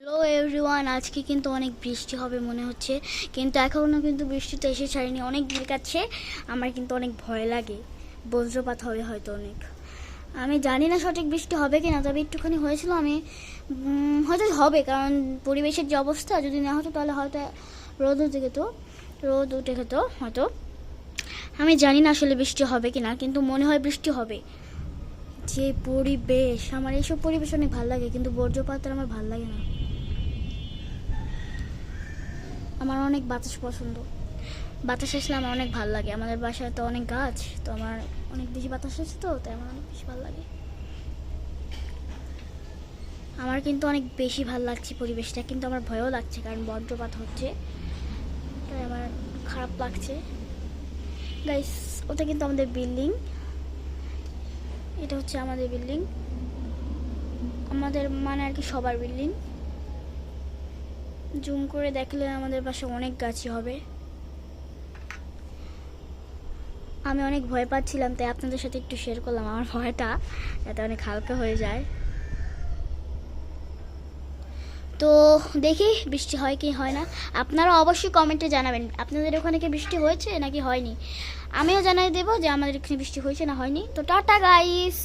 Hello everyone আজকে কিন্তু অনেক বৃষ্টি হবে মনে হচ্ছে, কিন্তু এখনও কিন্তু বৃষ্টি তো এসে ছাড়েনি, অনেক কাছে আমার কিন্তু অনেক ভয় লাগে, বজ্রপাত হবে হয়তো অনেক। আমি জানি না সঠিক বৃষ্টি হবে কিনা, তবে একটুখানি হয়েছিল আমি হয়তো হবে, কারণ পরিবেশের যে অবস্থা, যদি না হতো তাহলে হয়তো রোদ উঠে যেত, রোদ উঠে যেত হয়তো। আমি জানি না আসলে বৃষ্টি হবে কিনা, কিন্তু মনে হয় বৃষ্টি হবে। যে পরিবেশ, আমার এইসব পরিবেশ অনেক ভালো লাগে, কিন্তু বজ্রপাত আমার ভালো লাগে না। আমার অনেক বাতাস পছন্দ। বাতাস আসলে আমার অনেক ভালো লাগে। আমাদের বাসায় তো অনেক গাছ, তো আমার অনেক বেশি বাতাস আছে তো, তাই আমার অনেক বেশি ভালো লাগে। আমার কিন্তু অনেক বেশি ভালো লাগছে পরিবেশটা, কিন্তু আমার ভয়ও লাগছে কারণ বজ্রপাত হচ্ছে। তাই আমার খারাপ লাগছে। গাইস ওটা কিন্তু আমাদের বিল্ডিং এটা হচ্ছে আমাদের বিল্ডিং আমাদের মানে আর কি সবার বিল্ডিং জুম করে দেখলে আমাদের পাশে অনেক গাছই হবে। আমি অনেক ভয় পাচ্ছিলাম, তাই আপনাদের সাথে একটু শেয়ার করলাম আমার ভয়টা, যাতে অনেক হালকা হয়ে যায়। তো দেখি বৃষ্টি হয় কি হয় না। আপনারা অবশ্যই কমেন্টে জানাবেন, আপনাদের ওখানে কি বৃষ্টি হয়েছে নাকি হয়নি? আমিও জানাই দেবো যে আমাদের এখানে বৃষ্টি হয়েছে না হয়নি। তো টাটা গাইস